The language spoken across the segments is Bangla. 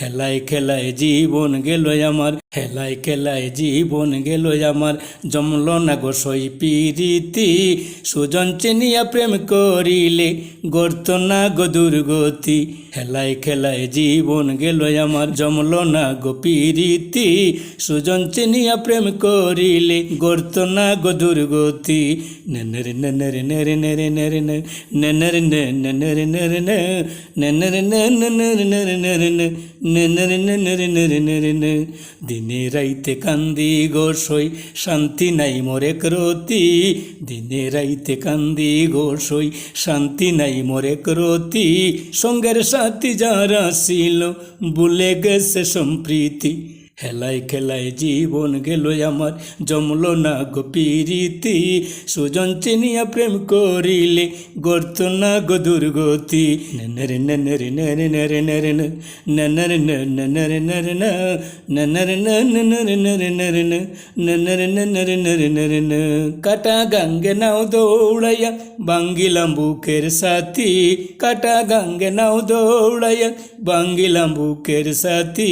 হেলায় খেলায় জীবন গেল আমার। হেলায় খেলায় জীবন গেল আমার জমল না গো সই পিরিতি সুজন চিনিয়া প্রেম করিলে গড়ত না গো দুর্গতি হেলায় খেলায় জীবন গেল আমার জমল না গো পিরিতি সুজন চিনিয়া প্রেম করিলে গড়ত না গো দুর্গতি নেনের নেনের নেরে নেরে নেরে নেনের নেনের নেরে নেনের নেনের নেরে নেরে নেনের নেনের নেরে নেরে দিনে রাইতে কান্দি গোসই শান্তি নাই মোরে ক্রতি দিনে রাইতে কান্দি গোসই শান্তি নাই মোরে ক্রতি সঙ্গের সাথী যারা ছিল ভুলে গেছে সম্প্রীতি হেলায় খেলায় জীবন গেল আমার জমল না গো পিরিতি সুজন চিনিয়া প্রেম করিলে গড়ত না গো দুর্গতি নেনের নেনের নেরে নেরে নেরে নেনের নেরে নেরে নেরে নেরে নেরে নেরে নেরে নেরে নেরে নেরে কাটা গাঙ্গে নাও দৌড়াইয়া বাঙ্গিলাম বুকের সাথী কাটা গাঙ্গে নাও দৌড়াইয়া বাঙ্গিলাম বুকের সাথী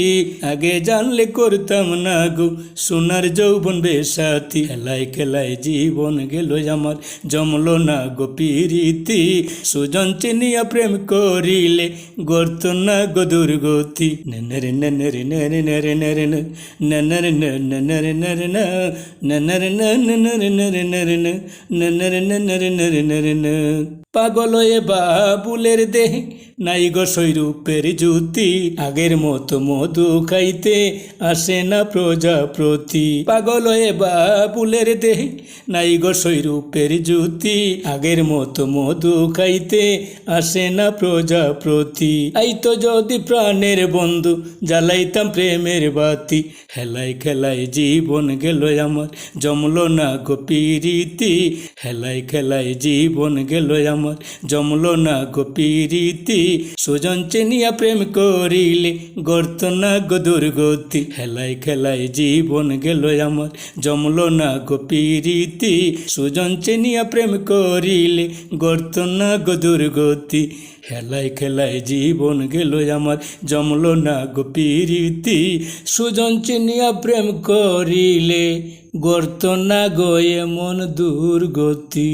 আগে জানলে করতাম না গো সোনার যৌবন বেসাথী খেলায় খেলায় জীবন গেল আমার জমলো না গো পিরিতি সুজন চিনিয়া প্রেম করিলে গড়ত না গো দুর্গতি নেনের নেনের নেরে নেরে নেরে নেনের নেনের নেরে নেনের নেনের নেরে নেরে নেনের নেনের নেরে নেরে পাগল এ বাবুলের দেহে নাই গো সৈরূপের জ্যোতি, আগের মতো মধু খাইতে আসে না প্রজাপ্রতি পাগল এ বাবুলের দেহে নাই গো সৈরূপের জ্যোতি, আগের মতো মধু খাইতে আসে না প্রজাপ্রতি আই তো যদি প্রাণের বন্ধু, জ্বালাইতাম প্রেমের বাতি। হেলাই খেলাই জীবন গেল আমার, জমলো না গো পিরিতি। হেলাই খেলাই জীবন গেল আমার, জমলো না গো পিরিতি। সুজন চিনিয়া প্রেম করিলে গড়ত না গো দুর্গতি। হেলাই খেলাই জীবন গেল আমার, জমল না গো পিরিতি। সুজন চিনিয়া প্রেম করিলে গড়ত না গো দুর্গতি। হেলাই খেলাই জীবন গেল আমার, জমল না গো পিরিতি। সুজন চিনিয়া প্রেম করিলে গড়ত না গো এমন দুর্গতি।